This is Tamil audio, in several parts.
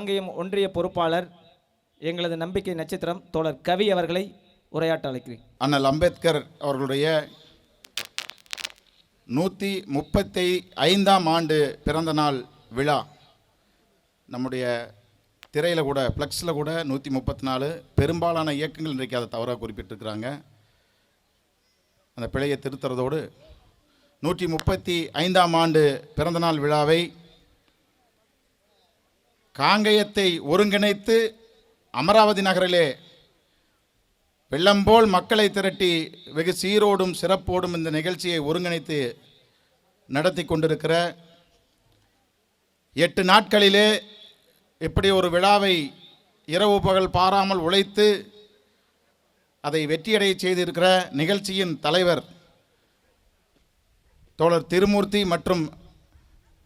காங்கேயம் ஒன்றிய பொறுப்பாளர் எங்களது நம்பிக்கை நட்சத்திரம் தோழர் கவி அவர்களை உரையாட்ட அழைக்கிறேன். அண்ணல் அம்பேத்கர் அவர்களுடைய நூற்றி முப்பத்தி ஐந்தாம் ஆண்டு பிறந்த நாள் விழா. நம்முடைய திரையில் கூட ஃப்ளெக்ஸில் கூட நூற்றி முப்பத்தி நாலு பெரும்பாலான இயக்கங்கள் இன்றைக்கு அதை தவறாக குறிப்பிட்டிருக்கிறாங்க. அந்த பிழையை திருத்துறதோடு நூற்றி முப்பத்தி ஐந்தாம் ஆண்டு பிறந்தநாள் விழாவை காங்கயத்தை ஒருங்கிணைத்து அமராவதி நகரிலே வெள்ளம்போல் மக்களை திரட்டி வெகு சீரோடும் சிறப்போடும் இந்த நிகழ்ச்சியை ஒருங்கிணைத்து நடத்தி கொண்டிருக்கிற எட்டு நாட்களிலே இப்படி ஒரு விழாவை இரவு பகல் பாராமல் உழைத்து அதை வெற்றியடைய செய்திருக்கிற நிகழ்ச்சியின் தலைவர் தோழர் திருமூர்த்தி மற்றும்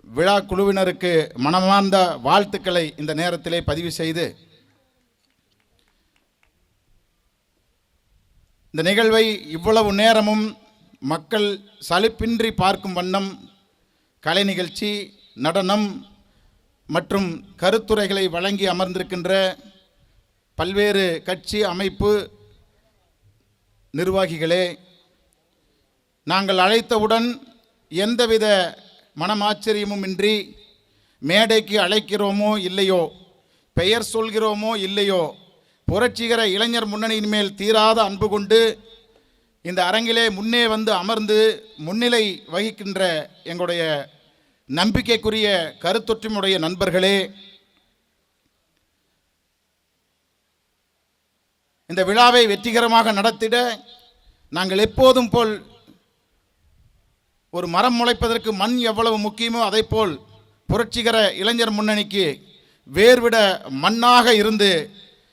விழா குழுவினருக்கு மனமார்ந்த வாழ்த்துக்களை இந்த நேரத்திலே பதிவு செய்து இந்த நிகழ்வை இவ்வளவு நேரமும் மக்கள் சலிப்பின்றி பார்க்கும் வண்ணம் கலை நிகழ்ச்சி நடனம் மற்றும் கருத்துரைகளை வழங்கி அமர்ந்திருக்கின்ற பல்வேறு கட்சி அமைப்பு நிர்வாகிகளே நாங்கள் அழைத்தவுடன் எந்தவித மனமாச்சரியமும் இன்றி மேடைக்கு அழைக்கிறோமோ இல்லையோ? பெயர் சொல்கிறோமோ இல்லையோ? புரட்சிகர இளைஞர் முன்னணியின் மேல் தீராத அன்பு கொண்டு இந்த அரங்கிலே முன்னே வந்து அமர்ந்து முன்னிலை வகிக்கின்ற எங்களுடைய நம்பிக்கைக்குரிய கருத்தொற்றுமுடைய நண்பர்களே இந்த விழாவை வெற்றிகரமாக நடத்திட நாங்கள் எப்போதும் போல் ஒரு மரம் முளைப்பதற்கு மண் எவ்வளவு முக்கியமோ அதைப்போல் புரட்சிகர இளைஞர் முன்னணிக்கு வேர்விட மண்ணாக இருந்து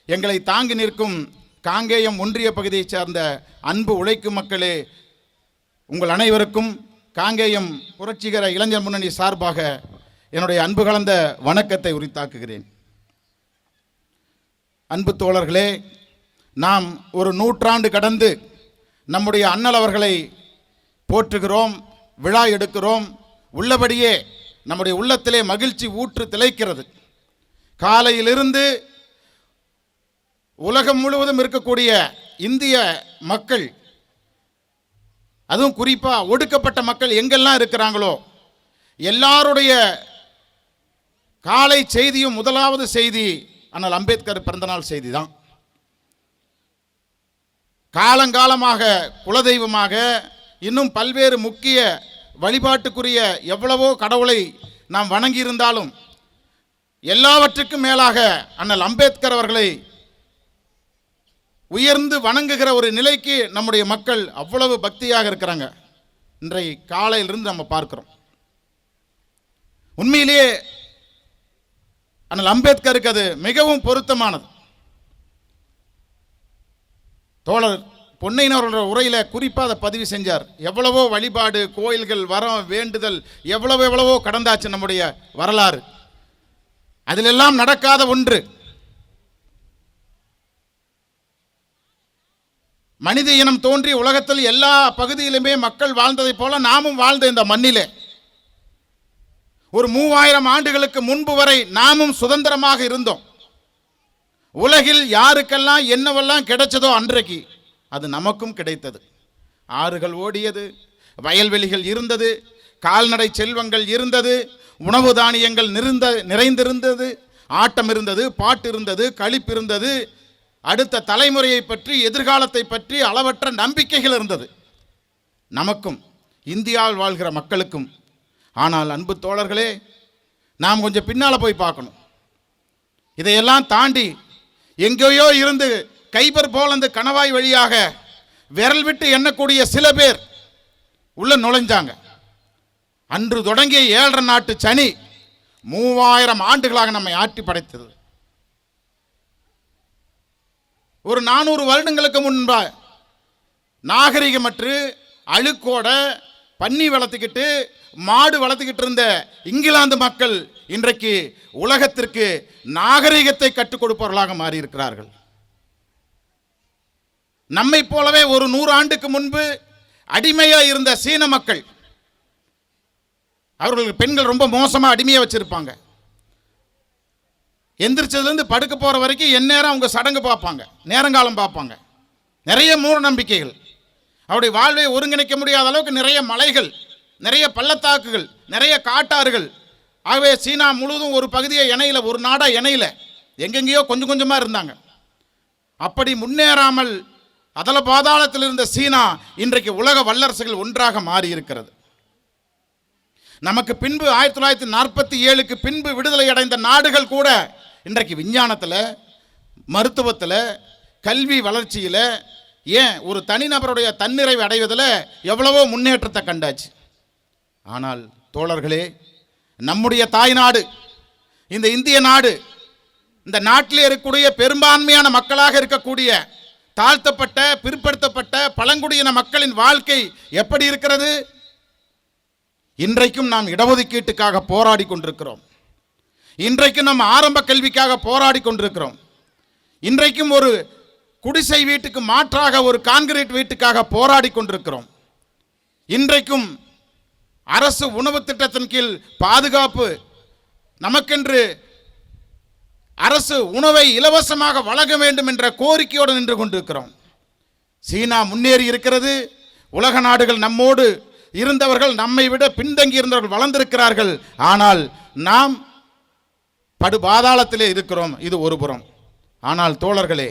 எங்களை தாங்கி நிற்கும் காங்கேயம் ஒன்றிய பகுதியைச் சார்ந்த அன்பு உழைக்கும் மக்களே உங்கள் அனைவருக்கும் காங்கேயம் புரட்சிகர இளைஞர் முன்னணி சார்பாக என்னுடைய அன்பு கலந்த வணக்கத்தை உரித்தாக்குகிறேன். அன்பு தோழர்களே நாம் ஒரு நூற்றாண்டு கடந்து நம்முடைய அண்ணல் அவர்களை போற்றுகிறோம். விழா எடுக்கிறோம். உள்ளபடியே நம்முடைய உள்ளத்திலே மகிழ்ச்சி ஊற்று திளைக்கிறது. காலையிலிருந்து உலகம் முழுவதும் இருக்கக்கூடிய இந்திய மக்கள் அதுவும் குறிப்பாக ஒடுக்கப்பட்ட மக்கள் எங்கெல்லாம் இருக்கிறாங்களோ எல்லாருடைய காலை செய்தியும் முதலாவது செய்தி ஆனால் அம்பேத்கர் பிறந்தநாள் செய்தி தான் காலங்காலமாக குலதெய்வமாக இன்னும் பல்வேறு முக்கிய வழிபாட்டுக்குரிய எவ்வளவோ கடவுளை நாம் வணங்கியிருந்தாலும் எல்லாவற்றுக்கும் மேலாக அண்ணல் அம்பேத்கர் அவர்களை உயர்ந்து வணங்குகிற ஒரு நிலைக்கு நம்முடைய மக்கள் அவ்வளவு பக்தியாக இருக்கிறாங்க. இன்றை காலையிலிருந்து நம்ம பார்க்கிறோம். உண்மையிலேயே அண்ணல் அம்பேத்கருக்கு அது மிகவும் பொருத்தமானது. தோழர் பொன்னையினவர்களோட உரையில் குறிப்பாக அதை பதிவு செஞ்சார். எவ்வளவோ வழிபாடு கோயில்கள் வரம் வேண்டுதல் எவ்வளவு எவ்வளவோ கடந்தாச்சு நம்முடைய வரலாறு. அதிலெல்லாம் நடக்காத ஒன்று. மனித இனம் தோன்றி உலகத்தில் எல்லா பகுதியிலுமே மக்கள் வாழ்ந்ததைப் போல நாமும் வாழ்ந்த இந்த மண்ணிலே. ஒரு மூவாயிரம் ஆண்டுகளுக்கு முன்பு வரை நாமும் சுதந்திரமாக இருந்தோம். உலகில் யாருக்கெல்லாம் என்னவெல்லாம் கிடைச்சதோ அன்றைக்கு அது நமக்கும் கிடைத்தது. ஆறுகள் ஓடியது வயல்வெளிகள் இருந்தது கால்நடை செல்வங்கள் இருந்தது உணவு தானியங்கள் நிறந்த நிறைந்திருந்தது ஆட்டம் இருந்தது பாட்டு இருந்தது கழிப்பு இருந்தது. அடுத்த தலைமுறையை பற்றி எதிர்காலத்தை பற்றி அளவற்ற நம்பிக்கைகள் இருந்தது. நமக்கும் இந்தியாவில் வாழ்கிற மக்களுக்கும். ஆனால் அன்பு தோழர்களே நாம் கொஞ்சம் பின்னால் போய் பார்க்கணும். இதையெல்லாம் தாண்டி எங்கேயோ இருந்து கைபர் போலந்து அந்த கணவாய் வழியாக விரல் விட்டு எண்ணக்கூடிய சில பேர் உள்ள நுழைஞ்சாங்க. அன்று தொடங்கிய ஏழரை நாட்டு சனி மூவாயிரம் ஆண்டுகளாக நம்மை ஆட்டி படைத்தது. ஒரு நானூறு வருடங்களுக்கு முன்பா நாகரிகமற்று அழுக்கோட பன்னி வளர்த்துக்கிட்டு மாடு வளர்த்துக்கிட்டு இருந்த இங்கிலாந்து மக்கள் இன்றைக்கு உலகத்திற்கு நாகரிகத்தை கற்றுக் கொடுப்பவர்களாக மாறியிருக்கிறார்கள். நம்மை போலவே ஒரு நூறு ஆண்டுக்கு முன்பு அடிமையாக இருந்த சீன மக்கள் அவர்களுக்கு பெண்கள் ரொம்ப மோசமாக அடிமையாக வச்சுருப்பாங்க. எந்திரிச்சதுலேருந்து படுக்க போகிற வரைக்கும் எந்நேரம் அவங்க சடங்கு பார்ப்பாங்க நேரங்காலம் பார்ப்பாங்க. நிறைய மூட நம்பிக்கைகள் அவருடைய வாழ்வை ஒருங்கிணைக்க முடியாத அளவுக்கு நிறைய மலைகள் நிறைய பள்ளத்தாக்குகள் நிறைய காட்டாறுகள். ஆகவே சீனா முழுவதும் ஒரு பகுதியை இணையில ஒரு நாடாக இணையில. எங்கெங்கேயோ கொஞ்சம் கொஞ்சமாக இருந்தாங்க. அப்படி முன்னேறாமல் அதல பாதாளத்தில் இருந்த சீனா இன்றைக்கு உலக வல்லரசுகள் ஒன்றாக மாறி இருக்கிறது நமக்கு பின்பு ஆயிரத்தி தொள்ளாயிரத்தி நாற்பத்தி ஏழுக்கு பின்பு விடுதலை அடைந்த நாடுகள் கூட இன்றைக்கு விஞ்ஞானத்தில் மருத்துவத்தில் கல்வி வளர்ச்சியில் ஏன் ஒரு தனிநபருடைய தன்னிறைவு அடைவதில் எவ்வளவோ முன்னேற்றத்தை கண்டாச்சு. ஆனால் தோழர்களே நம்முடைய தாய் நாடு இந்த இந்திய நாடு இந்த நாட்டிலே இருக்கக்கூடிய பெரும்பான்மையான மக்களாக இருக்கக்கூடிய தாழ்த்தப்பட்ட பிற்படுத்தப்பட்ட பழங்குடியின மக்களின் வாழ்க்கை எப்படி இருக்கிறது? இன்றைக்கும் நாம் இடஒதுக்கீட்டுக்காக போராடி கொண்டிருக்கிறோம். இன்றைக்கும் நாம் ஆரம்ப கல்விக்காக போராடி கொண்டிருக்கிறோம். இன்றைக்கும் ஒரு குடிசை வீட்டுக்கு மாற்றாக ஒரு கான்கிரீட் வீட்டுக்காக போராடி கொண்டிருக்கிறோம். இன்றைக்கும் அரசு உணவு திட்டத்தின் கீழ் பாதுகாப்பு நமக்கென்று அரசு உணவை இலவசமாக வழங்க வேண்டும் என்ற கோரிக்கையோடு நின்று கொண்டிருக்கிறோம். சீனா முன்னேறி இருக்கிறது. உலக நாடுகள் நம்மோடு இருந்தவர்கள் நம்மை விட பின்தங்கி இருந்தவர்கள் வளர்ந்திருக்கிறார்கள். ஆனால் நாம் படு பாதாளத்திலே இருக்கிறோம். இது ஒரு புறம். ஆனால் தோழர்களே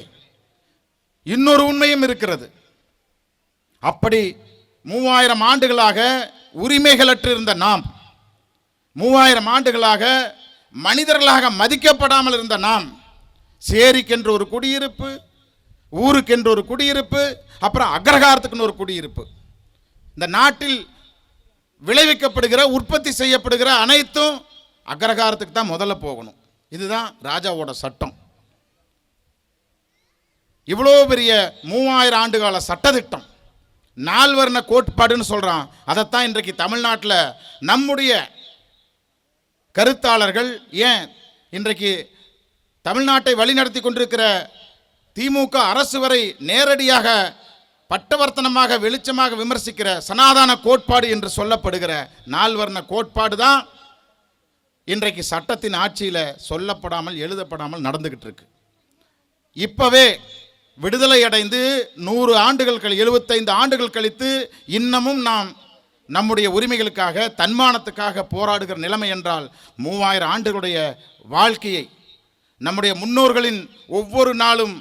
இன்னொரு உண்மையும் இருக்கிறது. அப்படி மூவாயிரம் ஆண்டுகளாக உரிமைகளற்று இருந்த நாம் மூவாயிரம் ஆண்டுகளாக மனிதர்களாக மதிக்கப்படாமல் இருந்த நாம் சேரிக்கென்று ஒரு குடியிருப்பு ஊருக்கென்று ஒரு குடியிருப்பு அப்புறம் அக்ரஹாரத்துக்குன்னு ஒரு குடியிருப்பு. இந்த நாட்டில் விளைவிக்கப்படுகிற உற்பத்தி செய்யப்படுகிற அனைத்தும் அக்ரஹாரத்துக்கு தான் முதல்ல போகணும். இதுதான் ராஜாவோட சட்டம். இவ்வளோ பெரிய மூவாயிரம் ஆண்டுகால சட்டத்திட்டம். நால்வர்ண கோட்பாடுன்னு சொல்கிறான் அதைத்தான் இன்றைக்கு தமிழ்நாட்டில் நம்முடைய கருத்தாளர்கள் ஏன் இன்றைக்கு தமிழ்நாட்டை வழிநடத்தி கொண்டிருக்கிற திமுக அரசு வரை நேரடியாக பட்டவர்த்தனமாக வெளிச்சமாக விமர்சிக்கிற சனாதன கோட்பாடு என்று சொல்லப்படுகிற நால்வர்ண கோட்பாடு தான் இன்றைக்கு சட்டத்தின் ஆட்சியில் சொல்லப்படாமல் எழுதப்படாமல் நடந்துக்கிட்டு இருக்கு. இப்போவே விடுதலை அடைந்து நூறு ஆண்டுகள் கழி எழுபத்தைந்து ஆண்டுகள் கழித்து இன்னமும் நாம் நம்முடைய உரிமைகளுக்காக தன்மானத்துக்காக போராடுகிற நிலைமை என்றால் மூவாயிரம் ஆண்டுகளுடைய வாழ்க்கையை நம்முடைய முன்னோர்களின் ஒவ்வொரு நாளும்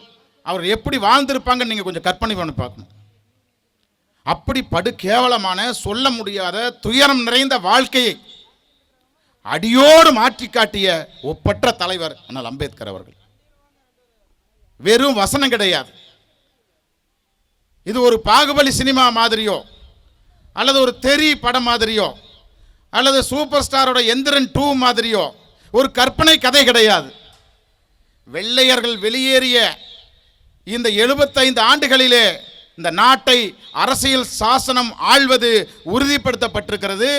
அவர் எப்படி வாழ்ந்திருப்பாங்கன்னு நீங்கள் கொஞ்சம் கற்பனை பண்ணி பார்க்கணும். அப்படி படு கேவலமான சொல்ல முடியாத துயரம் நிறைந்த வாழ்க்கையை அடியோடு மாற்றி காட்டிய ஒப்பற்ற தலைவர் அண்ணல் அம்பேத்கர் அவர்கள். வெறும் வசனம் கிடையாது. இது ஒரு பாகுபலி சினிமா மாதிரியோ அல்லது ஒரு தெரி படம் மாதிரியோ அல்லது சூப்பர் ஸ்டாரோட எந்திரன் டூ மாதிரியோ ஒரு கற்பனை கதை கிடையாது. வெள்ளையர்கள் வெளியேறிய இந்த எழுபத்தைந்து ஆண்டுகளிலே இந்த நாட்டை அரசியல் சாசனம் ஆள்வது உறுதிப்படுத்தப்பட்டிருக்கிறது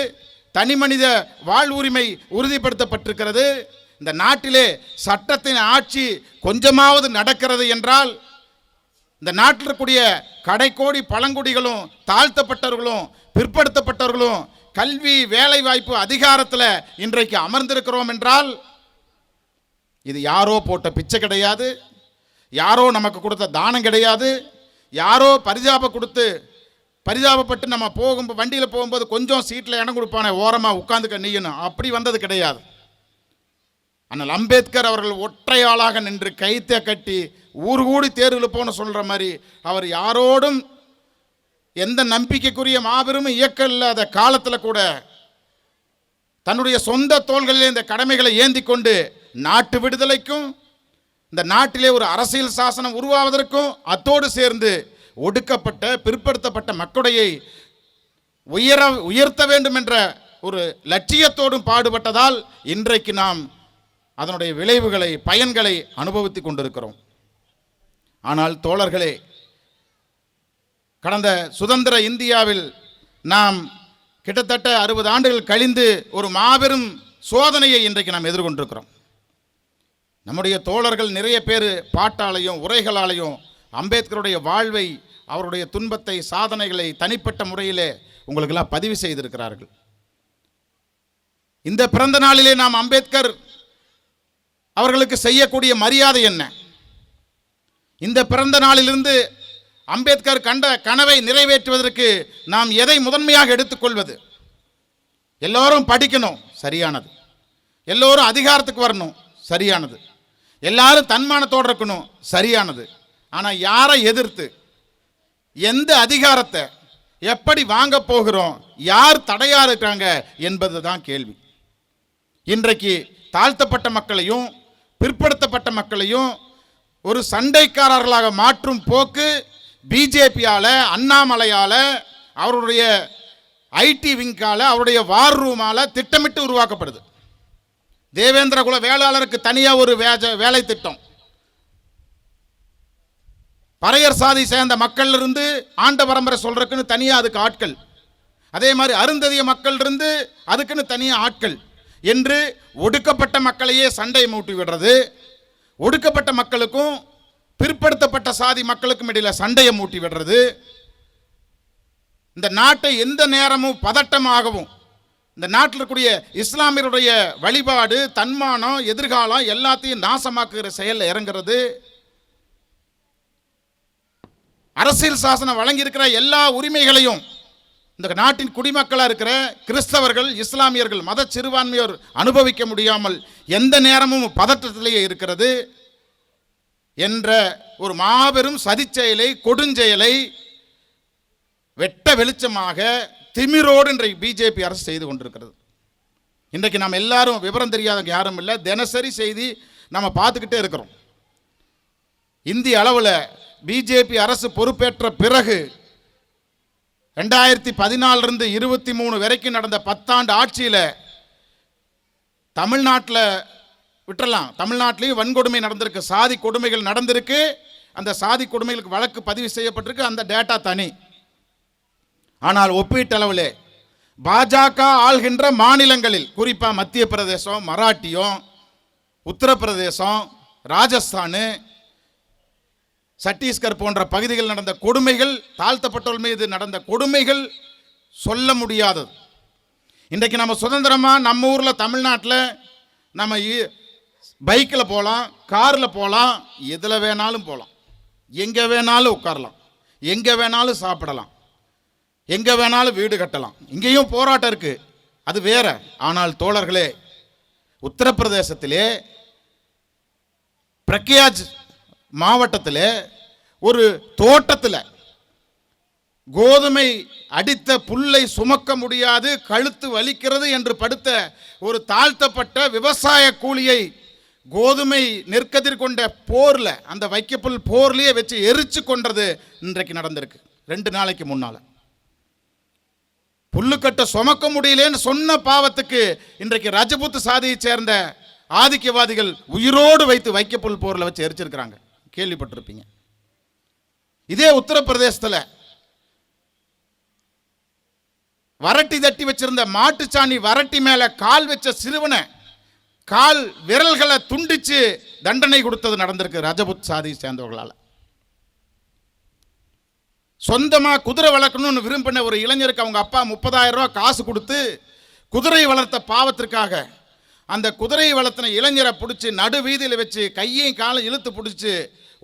தனிமனித வாழ்வுரிமை உறுதிப்படுத்தப்பட்டிருக்கிறது. இந்த நாட்டிலே சட்டத்தின் ஆட்சி கொஞ்சமாவது நடக்கிறது என்றால் இந்த நாட்டில் இருக்கக்கூடிய கடைக்கோடி பழங்குடிகளும் தாழ்த்தப்பட்டவர்களும் பிற்படுத்தப்பட்டவர்களும் கல்வி வேலைவாய்ப்பு அதிகாரத்தில் இன்றைக்கு அமர்ந்திருக்கிறோம் என்றால் இது யாரோ போட்ட பிச்சை கிடையாது யாரோ நமக்கு கொடுத்த தானம் கிடையாது யாரோ பரிதாப கொடுத்து பரிதாபப்பட்டு நம்ம போகும்போது வண்டியில் போகும்போது கொஞ்சம் சீட்டில் இடம் கொடுப்பானே ஓரமாக உட்காந்துக்க நீயணும் அப்படி வந்தது கிடையாது. ஆனால் அம்பேத்கர் அவர்கள் ஒற்றையாளாக நின்று கைத்தை கட்டி ஊர் கூடி தேர்வில் போன சொல்கிற மாதிரி அவர் யாரோடும் எந்த நம்பிக்கைக்குரிய மாபெரும் இயக்கம் இல்லாத காலத்தில் கூட தன்னுடைய சொந்த தோள்களில் இந்த கடமைகளை ஏந்தி கொண்டு நாட்டு விடுதலைக்கும் இந்த நாட்டிலே ஒரு அரசியல் சாசனம் உருவாவதற்கும் அத்தோடு சேர்ந்து ஒடுக்கப்பட்ட பிற்படுத்தப்பட்ட மக்களுடைய உயர உயர்த்த வேண்டும் என்ற ஒரு லட்சியத்தோடும் பாடுபட்டதால் இன்றைக்கு நாம் அதனுடைய விளைவுகளை பயன்களை அனுபவித்துக் கொண்டிருக்கிறோம். ஆனால் தோழர்களே கடந்த சுதந்திர இந்தியாவில் நாம் கிட்டத்தட்ட அறுபது ஆண்டுகள் கழிந்து ஒரு மாபெரும் சோதனையை இன்றைக்கு நாம் எதிர்கொண்டிருக்கிறோம். நம்முடைய தோழர்கள் நிறைய பேர் பாட்டாலையும் உரைகளாலையும் அம்பேத்கருடைய வாழ்வை அவருடைய துன்பத்தை சாதனைகளை தனிப்பட்ட முறையிலே உங்களுக்கெல்லாம் பதிவு செய்திருக்கிறார்கள். இந்த பிறந்த நாளிலே நாம் அம்பேத்கர் அவர்களுக்கு செய்யக்கூடிய மரியாதை என்ன? இந்த பிறந்த நாளிலிருந்து அம்பேத்கர் கண்ட கனவை நிறைவேற்றுவதற்கு நாம் எதை முதன்மையாக எடுத்துக்கொள்வது? எல்லோரும் படிக்கணும் சரியானது. எல்லோரும் அதிகாரத்துக்கு வரணும் சரியானது. எல்லாரும் தன்மானத்தோடு இருக்கணும் சரியானது. ஆனால் யாரை எதிர்த்து எந்த அதிகாரத்தை எப்படி வாங்க போகிறோம் யார் தடையாக இருக்காங்க என்பது தான் கேள்வி. இன்றைக்கு தாழ்த்தப்பட்ட மக்களையும் பிற்படுத்தப்பட்ட மக்களையும் ஒரு சண்டைக்காரர்களாக மாற்றும் போக்கு பிஜேபியால் அண்ணாமலையால் அவருடைய ஐடி விங்கால அவருடைய வார் ரூமால் திட்டமிட்டு உருவாக்கப்படுது. தேவேந்திர குல வேளாளருக்கு தனியாக ஒரு வேஜ- வேலை திட்டம். பறையர் சாதி சேர்ந்த மக்கள் இருந்து ஆண்ட பரம்பரை சொல்றதுக்குன்னு தனியாக அதுக்கு ஆட்கள். அதே மாதிரி அருந்ததிய மக்கள் இருந்து அதுக்குன்னு தனியாக ஆட்கள். என்று ஒடுக்கப்பட்ட மக்களையே சண்டை மூட்டி விடுறது. ஒடுக்கப்பட்ட மக்களுக்கும் பிற்படுத்தப்பட்ட சாதி மக்களுக்கும் இடையில் சண்டையை மூட்டி விடுறது. இந்த நாட்டை எந்த நேரமும் பதட்டமாகவும் இந்த நாட்டில் இருக்கக்கூடிய இஸ்லாமியருடைய வழிபாடு தன்மானம் எதிர்காலம் எல்லாத்தையும் நாசமாக்குகிற செயலில் இறங்குறது. அரசியல் சாசனம் வழங்கியிருக்கிற எல்லா உரிமைகளையும் இந்த நாட்டின் குடிமக்களாக இருக்கிற கிறிஸ்தவர்கள் இஸ்லாமியர்கள் மத சிறுபான்மையோர் அனுபவிக்க முடியாமல் எந்த நேரமும் பதற்றத்திலேயே இருக்கிறது என்ற ஒரு மாபெரும் சதிச்செயலை கொடுஞ்செயலை வெட்ட வெளிச்சமாக திமிரோடு இன்றைக்கு பிஜேபி அரசு செய்து கொண்டிருக்கிறது. இன்றைக்கு நாம் எல்லாரும் விவரம் தெரியாதவங்க யாரும் இல்லை. தினசரி செய்தி நம்ம பார்த்துக்கிட்டே இருக்கிறோம். இந்திய அளவில் பிஜேபி அரசு பொறுப்பேற்ற பிறகு ரெண்டாயிரத்தி பதினாலிருந்து இருபத்தி மூணு வரைக்கும் நடந்த பத்தாண்டு ஆட்சியில் தமிழ்நாட்டில் விட்டுறலாம். தமிழ்நாட்டிலையும் வன்கொடுமை நடந்திருக்கு. சாதி கொடுமைகள் நடந்திருக்கு. அந்த சாதி கொடுமைகளுக்கு வழக்கு பதிவு செய்யப்பட்டிருக்கு. அந்த டேட்டா தனி. ஆனால் ஒப்பீட்டளவிலே பாஜக ஆள்கின்ற மாநிலங்களில் குறிப்பாக மத்திய பிரதேசம் மராட்டியம் உத்தரப்பிரதேசம் ராஜஸ்தானு சத்தீஸ்கர் போன்ற பகுதிகள் நடந்த கொடுமைகள் தாழ்த்தப்பட்டவர்கள் மீது நடந்த கொடுமைகள் சொல்ல முடியாதது. இன்றைக்கு நம்ம சுதந்திரமாக நம்ம ஊரில் தமிழ்நாட்டில் நம்ம பைக்கில் போகலாம் காரில் போகலாம் எதில் வேணாலும் போகலாம். எங்கே வேணாலும் உட்காரலாம். எங்கே வேணாலும் சாப்பிடலாம். எங்கே வேணாலும் வீடு கட்டலாம். இங்கேயும் போராட்டம் இருக்குது அது வேற. ஆனால் தோழர்களே உத்தரப்பிரதேசத்திலே பிரக்யாஜ் மாவட்டத்தில் ஒரு தோட்டத்தில் கோதுமை அடித்த புல்லை சுமக்க முடியாது கழுத்து வலிக்கிறது என்று படுத்த ஒரு தாழ்த்தப்பட்ட விவசாய கூலியை கோதுமை நெற்கதிர் கொண்ட போரில் அந்த வைக்கப்புல் போர்லேயே வச்சு எரிச்சு கொன்றது இன்றைக்கு நடந்திருக்கு. ரெண்டு நாளைக்கு முன்னால். புல்லுக்கட்டை சுமக்க முடியலேன்னு சொன்ன பாவத்துக்கு இன்றைக்கு ரஜபுத் சாதியைச் சேர்ந்த ஆதிக்கவாதிகள் உயிரோடு வைத்து வைக்கப்புல் போரில் வச்சு எரிச்சிருக்கிறாங்க. கேள்விப்பட்டிருப்பீங்க. இதே உத்தரப்பிரதேசத்தில் வரட்டி தட்டி வச்சிருந்த மாட்டுச்சாணி வரட்டி மேலே கால் வச்ச சிறுவனை கால் விரல்களை துண்டிச்சு தண்டனை கொடுத்தது நடந்திருக்கு ரஜபுத் சாதி சேர்ந்தவர்களால். சொந்தமாக குதிரை வளர்க்கணும்னு விரும்பின ஒரு இளைஞருக்கு அவங்க அப்பா முப்பதாயிரம் ரூபாய் காசு கொடுத்து குதிரை வளர்த்த பாவத்திற்காக அந்த குதிரை வளர்த்தின இளைஞரை பிடிச்சி நடு வீதியில் வச்சு கையையும் காலை இழுத்து பிடிச்சி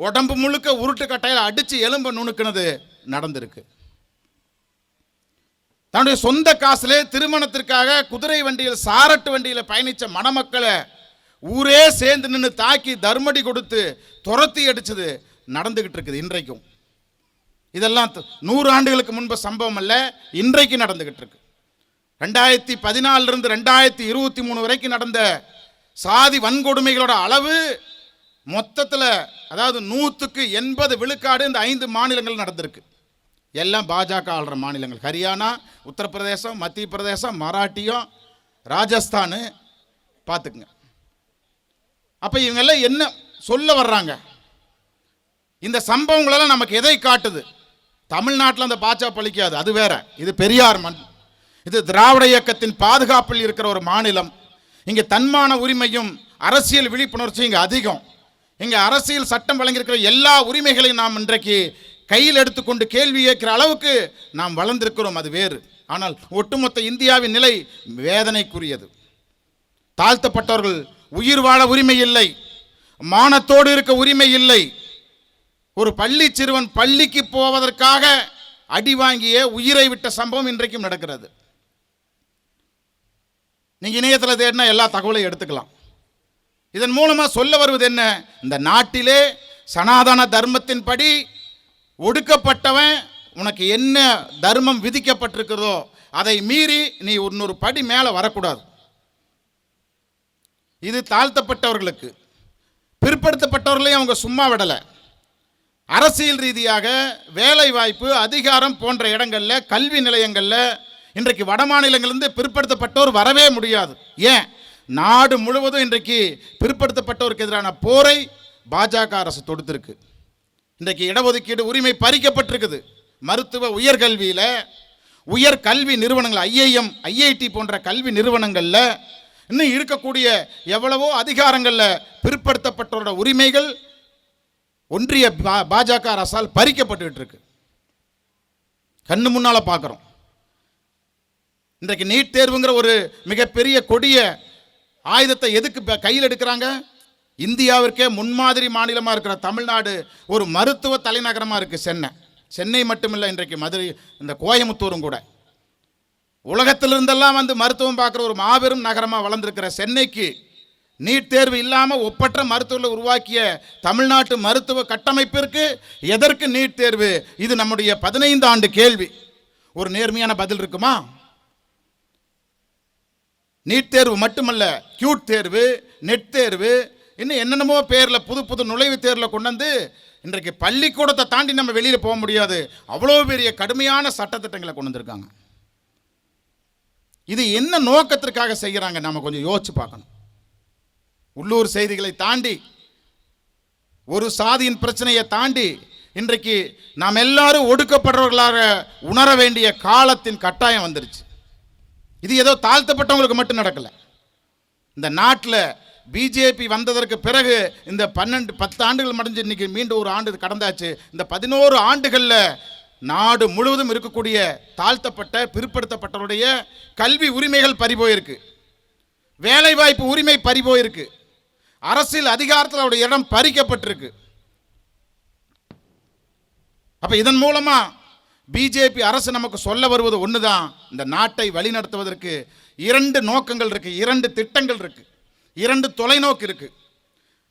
உடம்பு முழுக்க உருட்டு கட்டையில் அடித்து எலும்பை நுணுக்கினது நடந்திருக்கு. தன்னுடைய சொந்த காசுலே திருமணத்திற்காக குதிரை வண்டியில் சாரட்டு வண்டியில் பயணித்த மணமக்களை ஊரே சேர்ந்து நின்று தாக்கி தர்மடி கொடுத்து துரத்தி அடிச்சது நடந்துகிட்டு இருக்குது இன்றைக்கும். இதெல்லாம் நூறு ஆண்டுகளுக்கு முன்பு சம்பவம் அல்ல இன்றைக்கு நடந்துகிட்டு இருக்கு ரெண்டாயிரத்தி பதினாலிருந்து ரெண்டாயிரத்தி இருபத்தி மூணு வரைக்கும் நடந்த சாதி வன்கொடுமைகளோட அளவு மொத்தத்தில் அதாவது நூற்றுக்கு எண்பது விழுக்காடு இந்த ஐந்து மாநிலங்கள் நடந்திருக்கு. எல்லாம் பாஜக ஆள்ற மாநிலங்கள். ஹரியானா உத்தரப்பிரதேசம் மத்திய பிரதேசம் மராட்டியம் ராஜஸ்தானு பார்த்துக்குங்க அப்போ இவங்கெல்லாம் என்ன சொல்ல வர்றாங்க? இந்த சம்பவங்களெல்லாம் நமக்கு எதை காட்டுது? தமிழ்நாட்டில் அந்த பாச்சா பழிக்காது அது வேற. இது பெரியார் மண். இது திராவிட இயக்கத்தின் பாதுகாப்பில் இருக்கிற ஒரு மாநிலம். இங்கே தன்மான உரிமையும் அரசியல் விழிப்புணர்ச்சியும் இங்கே அதிகம். இங்கே அரசியல் சட்டம் வழங்கியிருக்கிற எல்லா உரிமைகளையும் நாம் இன்றைக்கு கையில் எடுத்துக்கொண்டு கேள்வி கேட்கிற அளவுக்கு நாம் வளர்ந்திருக்கிறோம் அது வேறு. ஆனால் ஒட்டுமொத்த இந்தியாவின் நிலை வேதனைக்குரியது. தாழ்த்தப்பட்டவர்கள் உயிர் வாழ உரிமை இல்லை. மானத்தோடு இருக்க உரிமை இல்லை. ஒரு பள்ளி சிறுவன் பள்ளிக்கு போவதற்காக அடி வாங்கிய உயிரை விட்ட சம்பவம் இன்றைக்கும் நடக்கிறது. நீங்கள் இணையத்தில் தேடினா எல்லா தகவலையும் எடுத்துக்கலாம். இதன் மூலமாக சொல்ல வருவது என்ன? இந்த நாட்டிலே சனாதன தர்மத்தின்படி ஒடுக்கப்பட்டவன் உனக்கு என்ன தர்மம் விதிக்கப்பட்டிருக்கிறதோ அதை மீறி நீ இன்னொரு படி மேலே வரக்கூடாது. இது தாழ்த்தப்பட்டவர்களுக்கு பிற்படுத்தப்பட்டவர்களையும் அவங்க சும்மா விடலை. அரசியல் ரீதியாக வேலை வாய்ப்பு அதிகாரம் போன்ற இடங்களில் கல்வி நிலையங்களில் இன்றைக்கு வட மாநிலங்களிலிருந்து பிற்படுத்தப்பட்டோர் வரவே முடியாது. ஏன்? நாடு முழுவதும் இன்றைக்கு பிற்படுத்தப்பட்டோருக்கு எதிரான போரை பாஜக அரசு தொடுத்திருக்கு. இன்றைக்கு இடஒதுக்கீடு உரிமை பறிக்கப்பட்டிருக்குது. மருத்துவ உயர்கல்வியில் உயர் கல்வி நிறுவனங்கள் ஐஐஎம் ஐஐடி போன்ற கல்வி நிறுவனங்களில் இன்னும் இருக்கக்கூடிய எவ்வளவோ அதிகாரங்களில் பிற்படுத்தப்பட்டோரோட உரிமைகள் ஒன்றிய பா- பாஜக அரசால் பறிக்கப்பட்டுக்கிட்டு இருக்கு கண்ணு முன்னால பார்க்குறோம் இன்றைக்கு நீட் தேர்வுங்கிற ஒரு மிகப்பெரிய கொடிய ஆயுதத்தை எதுக்கு கையில் எடுக்கிறாங்க? இந்தியாவிற்கே முன்மாதிரி மாநிலமாக இருக்கிற தமிழ்நாடு ஒரு மருத்துவ தலைநகரமாக இருக்குது சென்னை. சென்னை மட்டுமில்லை இன்றைக்கு மதுரை இந்த கோயமுத்தூரும் கூட. உலகத்திலிருந்தெல்லாம் வந்து மருத்துவம் பார்க்குற ஒரு மாபெரும் நகரமாக வளர்ந்துருக்கிற சென்னைக்கு நீட் தேர்வு இல்லாமல் ஒப்பற்ற மருத்துவர்களை உருவாக்கிய தமிழ்நாட்டு மருத்துவ கட்டமைப்பிற்கு எதற்கு நீட் தேர்வு? இது நம்முடைய பதினைந்து ஆண்டு கேள்வி. ஒரு நேர்மையான பதில் இருக்குமா? நீட் தேர்வு மட்டுமல்ல கியூட் தேர்வு நெட் தேர்வு இன்னும் என்னென்னமோ பேரில் புது புது நுழைவுத் தேர்வில் கொண்டு வந்து இன்றைக்கு பள்ளிக்கூடத்தை தாண்டி நம்ம வெளியில் போக முடியாது. அவ்வளோ பெரிய கடுமையான சட்டத்திட்டங்களை கொண்டு வந்திருக்காங்க. இது என்ன நோக்கத்திற்காக செய்கிறாங்க நாம் கொஞ்சம் யோசிச்சு பார்க்கணும். உள்ளூர் செய்திகளை தாண்டி ஒரு சாதியின் பிரச்சனையை தாண்டி இன்றைக்கு நாம் எல்லாரும் ஒடுக்கப்படுறவர்களாக உணர வேண்டிய காலத்தின் கட்டாயம் வந்துருச்சு. இது ஏதோ தாழ்த்தப்பட்டவங்களுக்கு மட்டும் நடக்கல. இந்த நாட்டில் பிஜேபி வந்ததற்கு பிறகு இந்த பன்னெண்டு பத்து ஆண்டுகள் முடிஞ்சு இன்னைக்கு மீண்டும் ஒரு ஆண்டு கடந்தாச்சு. இந்த பதினோரு ஆண்டுகளில் நாடு முழுவதும் இருக்கக்கூடிய தாழ்த்தப்பட்ட பிற்படுத்தப்பட்டவருடைய கல்வி உரிமைகள் பறிபோயிருக்கு வேலைவாய்ப்பு உரிமை பறிபோயிருக்கு அரசியல் அதிகாரத்தில் அவருடைய இடம் பறிக்கப்பட்டிருக்கு. அப்போ இதன் மூலமாக பிஜேபி அரசு நமக்கு சொல்ல வருவது ஒன்று தான் இந்த நாட்டை வழிநடத்துவதற்கு இரண்டு நோக்கங்கள் இருக்குது இரண்டு திட்டங்கள் இருக்குது இரண்டு தொலைநோக்கு இருக்குது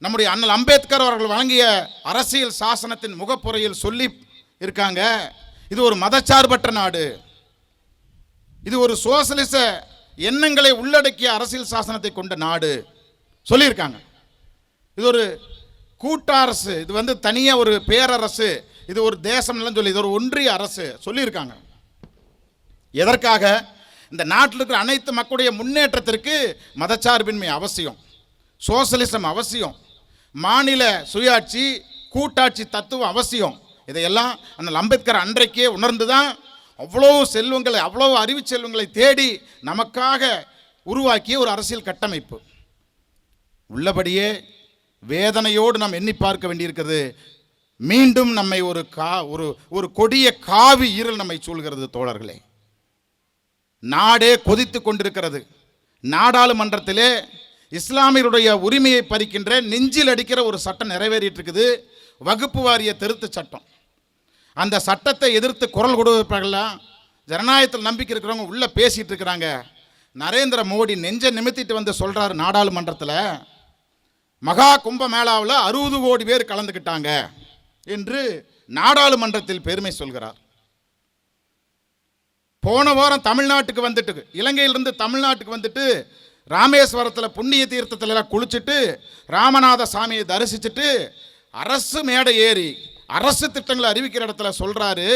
நம்முடைய அண்ணல் அம்பேத்கர் அவர்கள் வழங்கிய அரசியல் சாசனத்தின் முகப்புரையில் சொல்லி இருக்காங்க இது ஒரு மதச்சார்பற்ற நாடு. இது ஒரு சோசலிச எண்ணங்களை உள்ளடக்கிய அரசியல் சாசனத்தை கொண்ட நாடு. சொல்லியிருக்காங்க. இது ஒரு கூட்டரசு இது வந்து தனியாக ஒரு பேரரசு இது ஒரு தேசம்லாம் சொல்லி இது ஒரு ஒன்றிய அரசு சொல்லியிருக்காங்க. எதற்காக? இந்த நாட்டில் இருக்கிற அனைத்து மக்களுடைய முன்னேற்றத்திற்கு மதச்சார்பின்மை அவசியம் சோசலிசம் அவசியம் மாநில சுயாட்சி கூட்டாட்சி தத்துவம் அவசியம். இதையெல்லாம் அந்த அம்பேத்கர் அன்றைக்கே உணர்ந்து தான் அவ்வளோ செல்வங்களை அவ்வளோ அறிவு செல்வங்களை தேடி நமக்காக உருவாக்கிய ஒரு அரசியல் கட்டமைப்பு. உள்ளபடியே வேதனையோடு நாம் எண்ணி பார்க்க வேண்டியிருக்கிறது மீண்டும் நம்மை ஒரு கா ஒரு ஒரு கொடிய காவி ஈரல் நம்மை சூழ்கிறது தோழர்களே. நாடே கொதித்து கொண்டிருக்கிறது. நாடாளுமன்றத்திலே இஸ்லாமியருடைய உரிமையை பறிக்கின்ற நெஞ்சில் அடிக்கிற ஒரு சட்டம் நிறைவேறிட்டு இருக்குது வகுப்பு வாரிய திருத்த சட்டம். அந்த சட்டத்தை எதிர்த்து குரல் கொடுப்பவர்கள்லாம் ஜனநாயகத்தில் நம்பிக்கை இருக்கிறவங்க உள்ளே பேசிகிட்டு இருக்கிறாங்க. நரேந்திர மோடி நெஞ்சை நிமித்திட்டு வந்து சொல்கிறார் நாடாளுமன்றத்தில். மகா கும்ப மேளாவில் அறுபது கோடி பேர் கலந்துக்கிட்டாங்க. என்று நாடாளுமன்றத்தில் பெருமை சொல்கிறார். போன வாரம் தமிழ்நாட்டுக்கு வந்துட்டு இலங்கையிலிருந்து தமிழ்நாட்டுக்கு வந்துட்டு ராமேஸ்வரத்தில் புண்ணிய தீர்த்தத்தில் எல்லாம் குளிச்சுட்டு ராமநாத சாமியை தரிசிச்சுட்டு அரசு மேடை ஏறி அரசு திட்டங்களை அறிவிக்கிற இடத்துல சொல்கிறாரு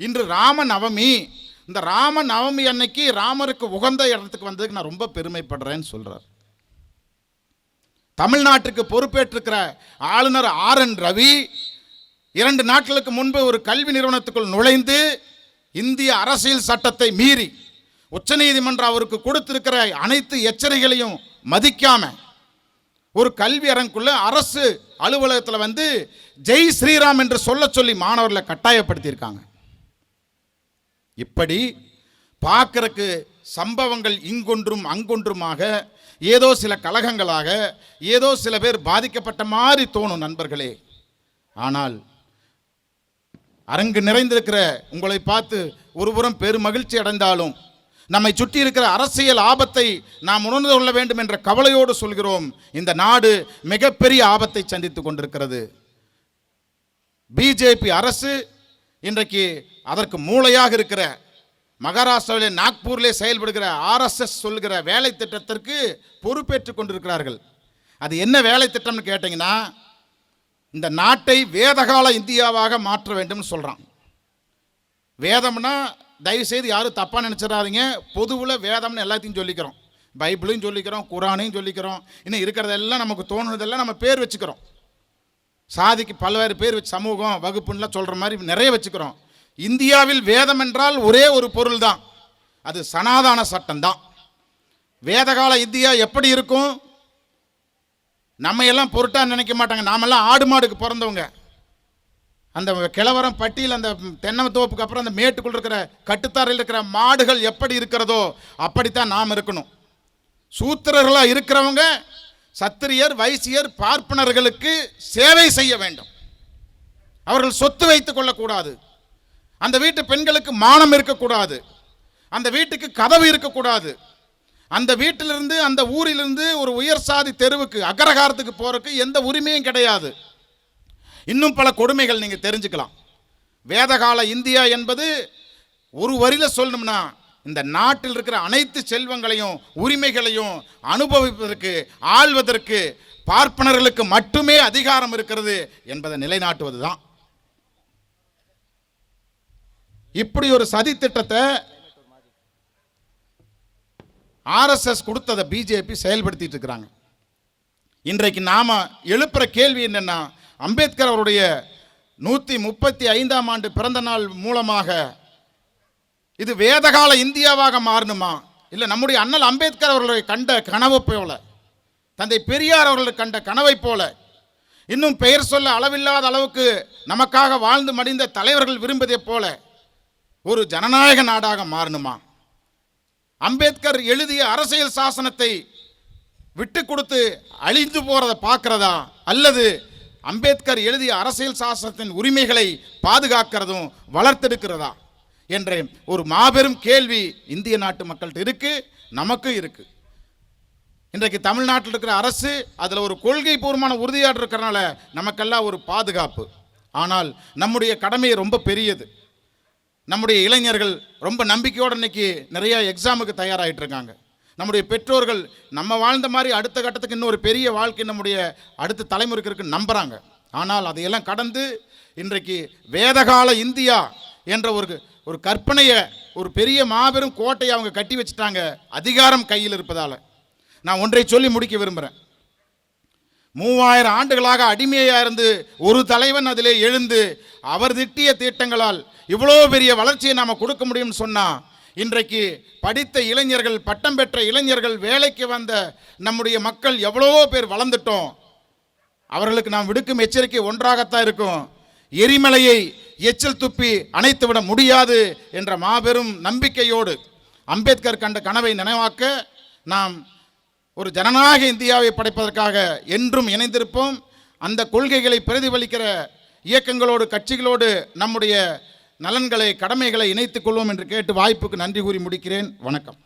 இன்று ராம நவமி இந்த ராம நவமி அன்னைக்கு ராமருக்கு உகந்த இடத்துக்கு வந்ததுக்கு நான் ரொம்ப பெருமைப்படுறேன்னு சொல்கிறார் தமிழ்நாட்டுக்கு பொறுப்பேற்றிருக்கிற ஆளுநர் ஆர் என் ரவி இரண்டு நாட்களுக்கு முன்பு ஒரு கல்வி நிறுவனத்துக்குள் நுழைந்து இந்திய அரசியல் சட்டத்தை மீறி உச்சநீதிமன்றம் அவருக்கு கொடுத்திருக்கிற அனைத்து எச்சரிக்கைகளையும் மதிக்காம ஒரு கல்வி அரங்குள்ள அரசு அலுவலகத்தில் வந்து ஜெய் ஸ்ரீராம் என்று சொல்ல சொல்லி மாணவர்களை கட்டாயப்படுத்தியிருக்காங்க. இப்படி பார்க்கறக்கு சம்பவங்கள் இங்கொன்றும் அங்கொன்றுமாக ஏதோ சில கலகங்களாக ஏதோ சில பேர் பாதிக்கப்பட்ட மாதிரி தோணும் நண்பர்களே. ஆனால் அரங்கு நிறைந்திருக்கிற உங்களை பார்த்து ஒருபுறம் பெரும் மகிழ்ச்சி அடைந்தாலும் நம்மை சுற்றி இருக்கிற அரசியல் ஆபத்தை நாம் உணர்ந்து கொள்ள வேண்டும் என்ற கவலையோடு சொல்கிறோம். இந்த நாடு மிகப்பெரிய ஆபத்தை சந்தித்துக் கொண்டிருக்கிறது. பிஜேபி அரசு இன்றைக்கு அதற்கு மூளையாக இருக்கிற மகாராஷ்டிராவிலே நாக்பூரிலே செயல்படுகிற ஆர்எஸ்எஸ் சொல்கிற வேலை திட்டத்திற்கு பொறுப்பேற்றுக் கொண்டிருக்கிறார்கள். அது என்ன வேலை திட்டம்னு கேட்டிங்கன்னா இந்த நாட்டை வேதகால இந்தியாவாக மாற்ற வேண்டும்னு சொல்கிறான் வேதம்னா தயவுசெய்து யாரும் தப்பாக நினச்சிடாதீங்க. பொதுவில் வேதம்னு எல்லாத்தையும் சொல்லிக்கிறோம். பைபிளையும் சொல்லிக்கிறோம் குரானையும் சொல்லிக்கிறோம். இன்னும் இருக்கிறதெல்லாம் நமக்கு தோணுனதெல்லாம் நம்ம பேர் வச்சுக்கிறோம். சாதிக்கு பல்வேறு பேர் வச்சு சமூகம் வகுப்புன்னெலாம் சொல்கிற மாதிரி நிறைய வச்சுக்கிறோம். இந்தியாவில் வேதம் என்றால் ஒரே ஒரு பொருள் தான் அது சனாதான சட்டம் தான் வேதகால இந்தியா எப்படி இருக்கும்? நம்ம எல்லாம் பொருட்டாக நினைக்க மாட்டாங்க. நாமெல்லாம் ஆடு மாடுக்கு பிறந்தவங்க. அந்த கிழவரம் பட்டியில் அந்த தென்னை தோப்புக்கு அப்புறம் அந்த மேட்டுக்குள் இருக்கிற கட்டுத்தாரையில் இருக்கிற மாடுகள் எப்படி இருக்கிறதோ அப்படித்தான் நாம் இருக்கணும். சூத்திரர்களாக இருக்கிறவங்க சத்திரியர் வைசியர் பார்ப்பனர்களுக்கு சேவை செய்ய வேண்டும். அவர்கள் சொத்து வைத்து கொள்ளக்கூடாது. அந்த வீட்டு பெண்களுக்கு மானம் இருக்கக்கூடாது. அந்த வீட்டுக்கு கதவு இருக்கக்கூடாது. அந்த வீட்டிலிருந்து அந்த ஊரிலிருந்து ஒரு உயர் சாதி தெருவுக்கு அகரகாரத்துக்கு போகிறதுக்கு எந்த உரிமையும் கிடையாது. இன்னும் பல கொடுமைகள் நீங்கள் தெரிஞ்சுக்கலாம். வேதகால இந்தியா என்பது ஒரு வரியில் சொல்லணும்னா இந்த நாட்டில் இருக்கிற அனைத்து செல்வங்களையும் உரிமைகளையும் அனுபவிப்பதற்கு ஆள்வதற்கு பார்ப்பனர்களுக்கு மட்டுமே அதிகாரம் இருக்கிறது என்பதை நிலைநாட்டுவது தான் இப்படி ஒரு சதி திட்டத்தை ஆர்எஸ்எஸ் கொடுத்ததை பிஜேபி செயல்படுத்திட்டு இருக்கிறாங்க. இன்றைக்கு நாம் எழுப்புகிற கேள்வி என்னென்னா அம்பேத்கர் அவருடைய நூற்றி முப்பத்தி ஐந்தாம் ஆண்டு பிறந்த நாள் மூலமாக இது வேதகால இந்தியாவாக மாறணுமா? இல்லை நம்முடைய அண்ணல் அம்பேத்கர் அவர்களை கண்ட கனவு போல தந்தை பெரியார் அவர்கள் கண்ட கனவை போல இன்னும் பெயர் சொல்ல அளவில்லாத அளவுக்கு நமக்காக வாழ்ந்து மடிந்த தலைவர்கள் விரும்பியதைப் போல ஒரு ஜனநாயக நாடாக மாறணுமா? அம்பேத்கர் எழுதிய அரசியல் சாசனத்தை விட்டு கொடுத்து அழிந்து போகிறத பார்க்குறதா? அல்லது அம்பேத்கர் எழுதிய அரசியல் சாசனத்தின் உரிமைகளை பாதுகாக்கிறதும் வளர்த்தெடுக்கிறதா? என்ற ஒரு மாபெரும் கேள்வி இந்திய நாட்டு மக்கள்கிட்ட இருக்குது நமக்கும் இருக்குது இன்றைக்கு தமிழ்நாட்டில் இருக்கிற அரசு அதில் ஒரு கொள்கை பூர்வமான உறுதியாடு இருக்கிறனால நமக்கெல்லாம் ஒரு பாதுகாப்பு. ஆனால் நம்முடைய கடமை ரொம்ப பெரியது. நம்முடைய இளைஞர்கள் ரொம்ப நம்பிக்கையோடு இன்னைக்கு நிறைய எக்ஸாமுக்கு தயாராகிட்டு இருக்காங்க நம்முடைய பெற்றோர்கள் நம்ம வாழ்ந்த மாதிரி அடுத்த கட்டத்துக்கு இன்னொரு பெரிய வாழ்க்கை நம்முடைய அடுத்த தலைமுறைக்கு இருக்குன்னு நம்புகிறாங்க ஆனால் அதையெல்லாம் கடந்து இன்றைக்கு வேதகால இந்தியா என்ற ஒரு ஒரு கற்பனையை ஒரு பெரிய மாபெரும் கோட்டையை அவங்க கட்டி வச்சுட்டாங்க. அதிகாரம் கையில் இருப்பதால். நான் ஒன்றை சொல்லி முடிக்க விரும்புகிறேன் மூவாயிரம் ஆண்டுகளாக அடிமையாக இருந்து ஒரு தலைவன் அதிலே எழுந்து அவர் திட்டிய தீட்டங்களால் இவ்வளோ பெரிய வளர்ச்சியை நாம் கொடுக்க முடியும்னு சொன்னால் இன்றைக்கு படித்த இளைஞர்கள் பட்டம் பெற்ற இளைஞர்கள் வேலைக்கு வந்த நம்முடைய மக்கள் எவ்வளவோ பேர் வளர்ந்துட்டோம். அவர்களுக்கு நாம் விடுக்கும் எச்சரிக்கை ஒன்றாகத்தான் இருக்கும். எரிமலையை எச்சில் துப்பி அணைத்து விட முடியாது என்ற மாபெரும் நம்பிக்கையோடு அம்பேத்கர் கண்ட கனவை நினைவாக்க நாம் ஒரு ஜனநாயக இந்தியாவை படைப்பதற்காக என்றும் இணைந்திருப்போம். அந்த கொள்கைகளை பிரதிபலிக்கிற இயக்கங்களோடு கட்சிகளோடு நம்முடைய நலன்களை கடமைகளை இணைத்துக் கொள்வோம் என்று கேட்டு வாய்ப்புக்கு நன்றி கூறி முடிக்கிறேன். வணக்கம்.